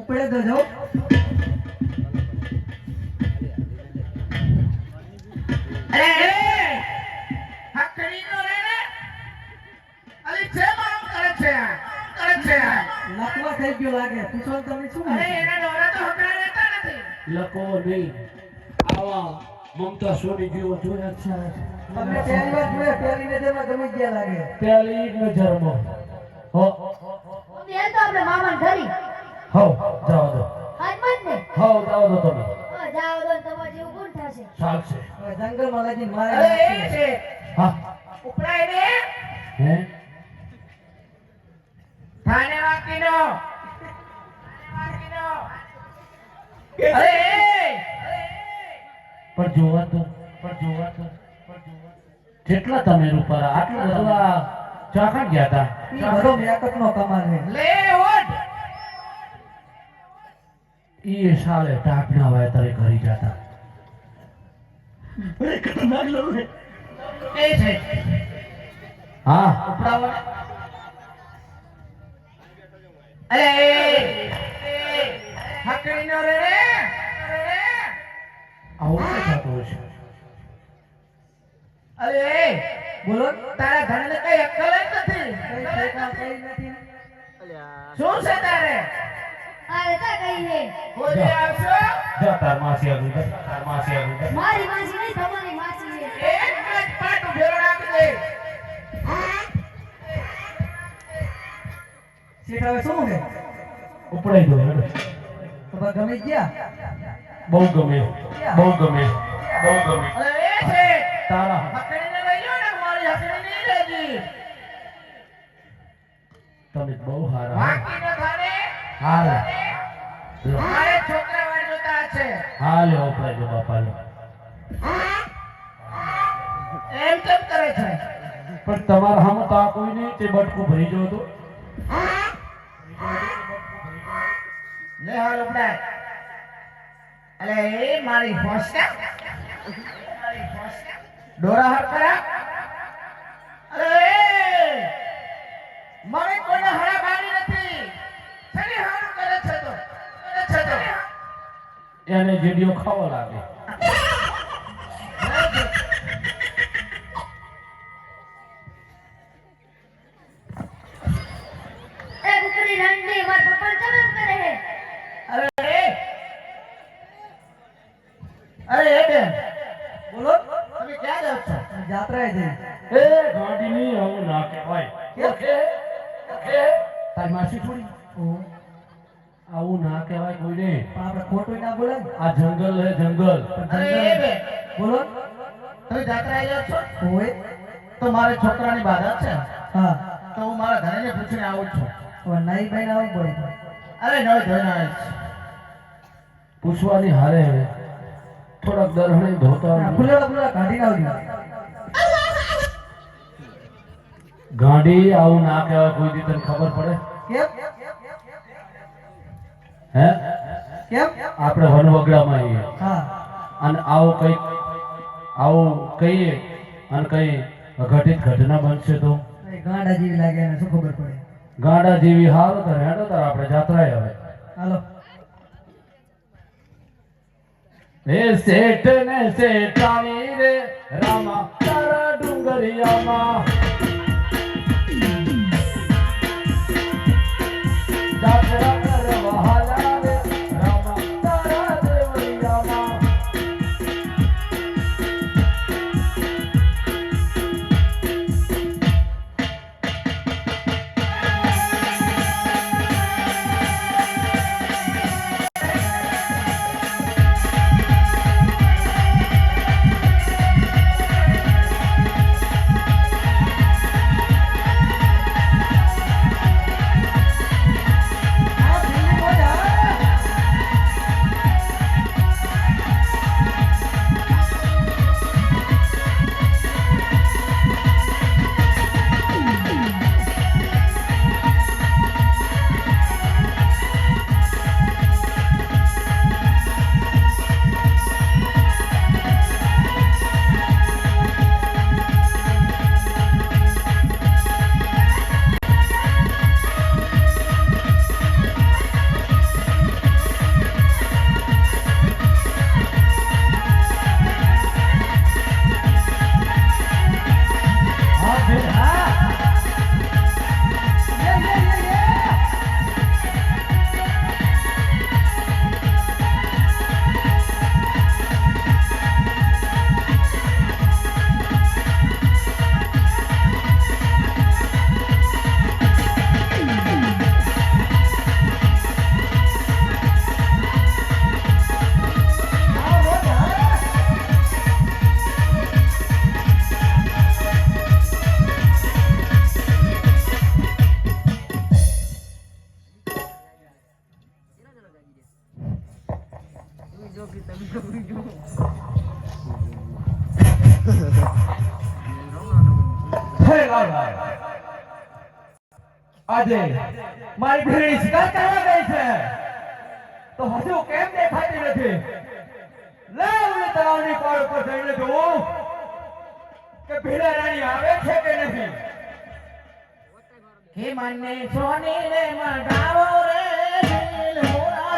ઉપડે તો જાઓ. અરે રે અલી છે આમ કરે છે કરે છે લકવા થઈ ગયો લાગે. પૂછો તમે શું અરે એના ડોરા તો હકડા રહેતા નથી. લકો નહીં. આવા મમતા સોની જેવો જોયા છે. તમને પહેલી વાર જોયા પહેલી નજરમાં ગમી ગયા લાગે. પહેલી નજરમાં. જ જાઓ દો તમે. હા, જાઓ તો તમારે જેવું કોણ થશે? ચાલશે હવે જંગલમાં લગી મારે એ છે. હા. ઉપડાય ને હે? થાને વાકીનો. વાકીનો. અરે પણ જોવા તો પણ જોવા તો પણ કેટલા તમે રૂપારા આટલું બધું. ચાખણ ગયા હતા બધો મેકઅપ નો કમાલ લે ઈ સાલે ટાટ ના વાય તારે ઘરી જતા એ છે. હા. ઉપડાવો અરે એ હકડીનો રે. અરે આવું શું થતું હશે અરે બોલો તારા ઘરને કઈ અક્કલ જ નથી. કઈ નથી. શું છે તારે? અરે તા કઈ હે? ગોદી આવશો? જા તાર માસી આગળ જા, તાર માસી આગળ જા. મારી માસી નહીં તમારી માસી છે. એક જ પાટ ઉભેરો રાખી દે. સીટ હવે શું છે? ઉપડાઈ ગયો. તો બા ગયા? બહુ ગમે બહુ ગમે બહુ ગમે. અરે એ છે. તારા હકડીને લઈ લો ને મારી હકડી નહીં લેજી. તમે બહુ હારા બાકીનો ઘરે હાલ. મારે છોકરા વાર જોતા છે. હાલે ઉપડાઈ જો બાપા. એમ કેમ કરે છે? પણ તમારા હમ તો આ કોઈ નહીં તે બટકું ભરી જો તો. લે હાલ ઉપડાય અલે એ મારી હોસ્ટા ડોરા હાર કરા અરે મને કોઈને હળા એને જેડીઓ ખાવા લાગે ખોટું ના બોલે. આ જંગલ હે જંગલ. અરે એ જંગલ- બોલો. તમે જાત્રાએ જાવ છો? હોય તો મારે છોકરાની બાધા છે? હા. તો હું મારા ધણીને પૂછીને આવું છું. હવે નાઈ ભાઈ આવું પડે અરે નળ આવીશ પૂછવાની હારે હવે. થોડાક દરહણી ધોતા. ખુલ્લા ખુલ્લા કાઢી આવજો ગાંડી આવું ના કહેવાય કોઈ દી તને ખબર પડે? કેમ? હે? આપણે વનવગડામાં અને આવો કઈ આવો કહીએ અને કઈ અઘટિત ઘટના બનશે તો? ગાડા જેવી લાગે એને શું ખબર પડે? ગાડા જેવી હાલ તો હેડો તાર આપણે જાત્રાએ હવે. હાલો. એ શેઠ ને શેઠાણી રે રામા તારા ડુંગરિયામાં. આજે મારી ભેળી શિકાર કરવા ગઈ છે. તો હજુ કેમ દેખાતી નથી? લાવ તળાવની પાર ઉપર જઈને જોઉં કે ભીડા રાણી આવે છે કે નથી? હે મને સોની રે મડાવો રે મોરા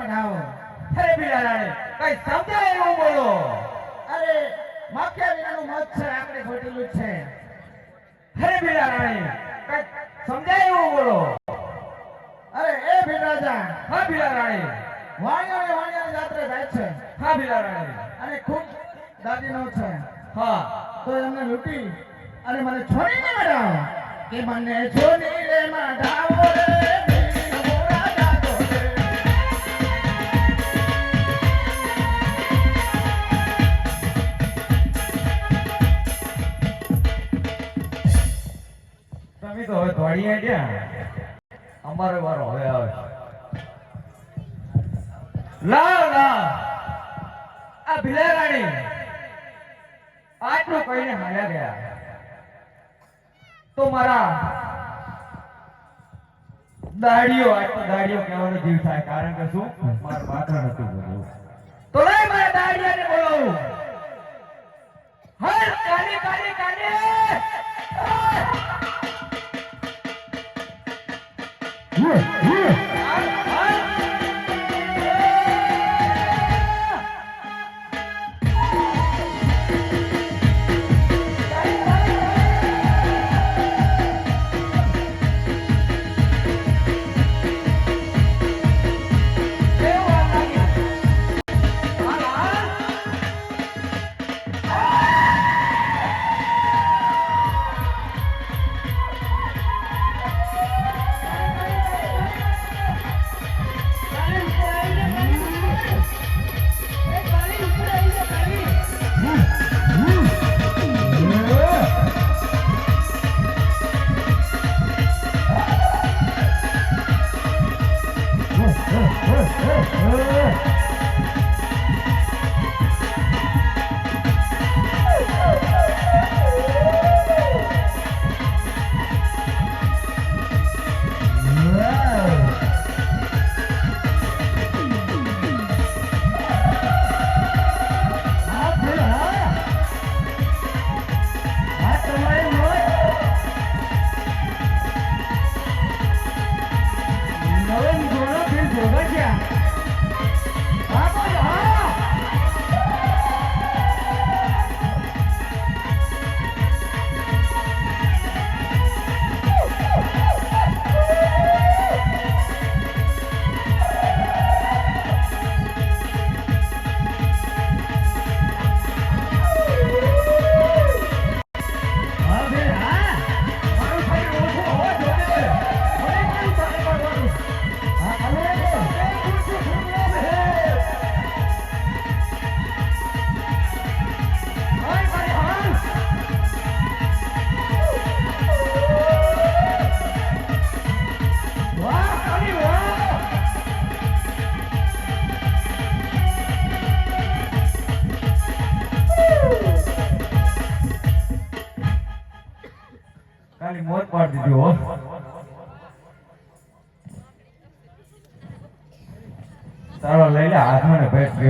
સોની રે મડાવો હે ભીડા કઈ સમજાય એવું બોલો. અરે માખ્યા વિનાનું મચ્છર આપણે ખોટેલું છે. હે ભીડા રાણી કઈ સમજાય એવું બોલો. અરે એ ભીડરાજા હા ભીડા વાણિયા ને વાણિયા જાત્રા જાય છે. હા ભીડા અને ખૂબ દાદીનો છે. હા, તો એમને લૂંટી અને મને છોડીને મરાવો કે મને છોડી રે મરાવો રે. અમારો વારો હવે આવે આ ભીલા આટલું કહીને હાલ્યા ગયા. તો મારા દાડીઓ, આટલો દાડીઓ કહેવાનો જીવ થાય. કારણ કે શું? મારા પાત્ર નથી બોલવું. તો લઈ મારા દાડિયાને બોલાવું. હર કાલી કાલી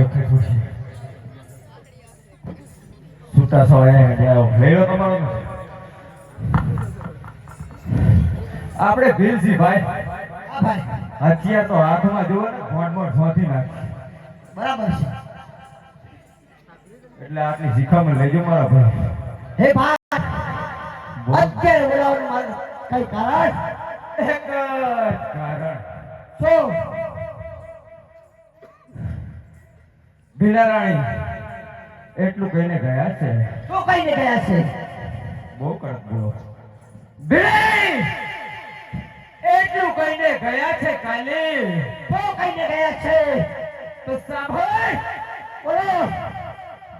ગયો ખુશી એ લઈ તમારો આપણે ભીલસી ભાઈ. હા તો હાથમાં જુઓ ને ફોન મોટ ફોથી નાખી બરાબર છે. એટલે આટલી શીખામણ લેજો મારા ભાઈ. હે ભાઈ અત્યારે બોલાવવાનું મારું કઈ કારણ? એક કારણ. શું? ભીલા રાણી. એટલું કહીને ગયા છે. તો કહીને ગયા છે. બહુ કડક બોલો. ભીલાઈ એટલું કહીને ગયા છે કાલે. તો કહીને ગયા છે. તો સાંભળ. બોલો.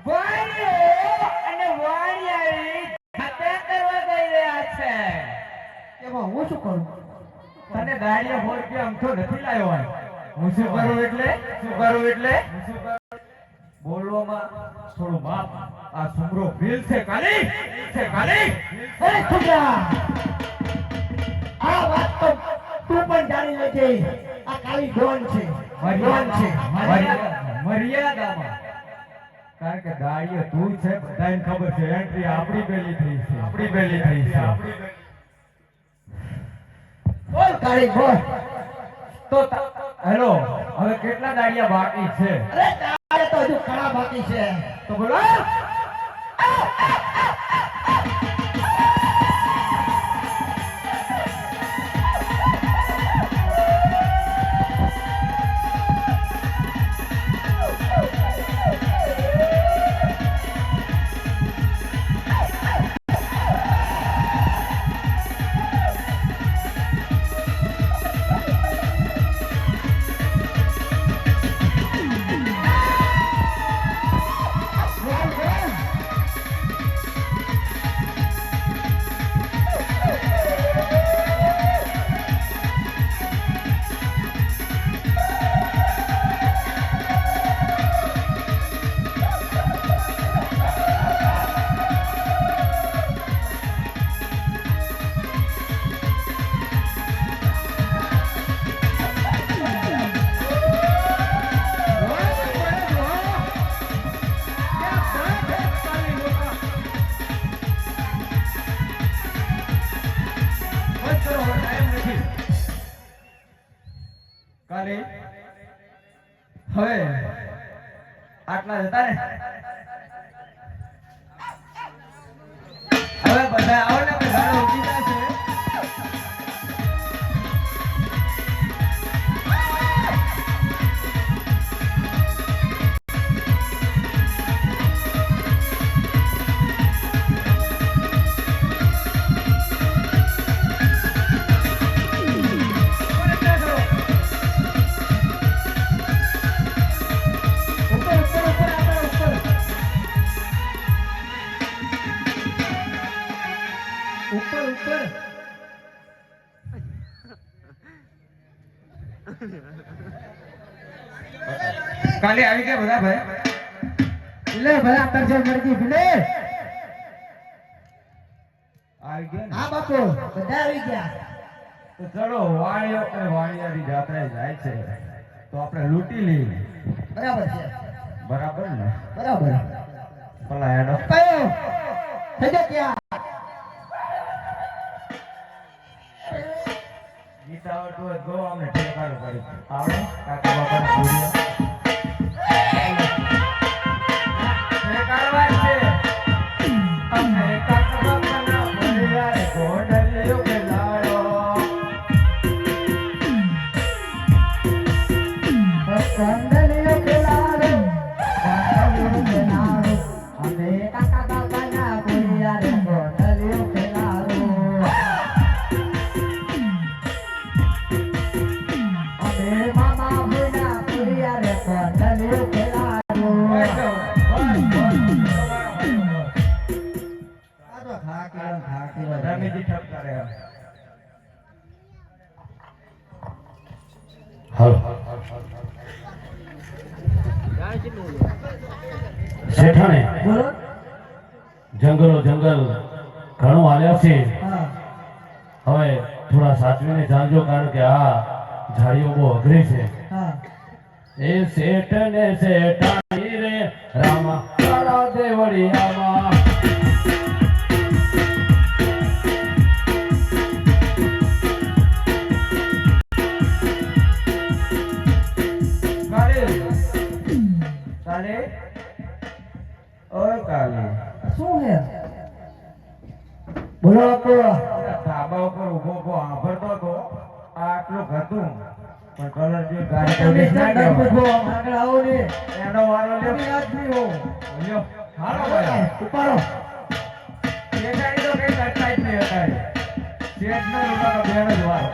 વાણીઓ અને વાણિયારી હત્યા કરવા ગઈ રહ્યા છે. એમાં હું શું કરું? તને દાડિયા ફોડ કે અમથો નથી લાવ્યો હોય. હું શું કરું એટલે? શું કરું એટલે? બોલવામાં થોડો માપ આ સુમરો ભીલ છે કાલી? છે કાલી? અરે છોકરા આ વાત તો તું પણ જાણી લેજે. આ કાલી જોન છે. ડોન છે. મર્યાદામાં. કારણ કે દાડિયો તું છે બધાને ખબર છે એન્ટ્રી આપણી પેલી થઈ છે. આપણી પેલી થઈ છે. બોલ કાળી બોલ. તો હેલો હવે કેટલા દાડિયા બાકી છે? હજુ ઘણા બાકી છે તો બોલો આટલા કાલે આવી ગયા બધા ભાઈ. લે ભલા તરજે મરજી ભલે. આવી ગયા હા બાપુ બધા આવી ગયા. તો ચલો વાણીઓ અને વાણિયાની જાત્રા જાય છે. તો આપણે લૂંટી લઈએ. બરાબર છે. બરાબર ને? બરાબર. ભલા એનો કયો? થઈ થજો ત્યાં. ગીત આવડતું હોય તો અમને ઠેકાણું કરી આવડે? કાકા બાપાને ભૂલ્યા જંગલો, જંગલ ઘણું હાલ્યા છે. હવે થોડા સાચવીને જાણજો, કારણ કે આ ઝાડીઓ બહુ અઘરી છે. એ શેઠ ને શેઠાણી રામા દેવડી દેવળિયામાં બોલો બાપુ ધાબા ઉપર ઊભો ઊભો આભરતો હતો આટલું હતું. પણ કલર જે ગાડી તમે ના આગળ આવો ને. એનો વારો લ્યો. તમે આદમી હો લ્યો. હાલો ભાઈ. ઉપાડો. શેઠાણી તો કઈ કરતા જ નહીં હતા શેઠનો રૂપાનો બેનો જ વારો.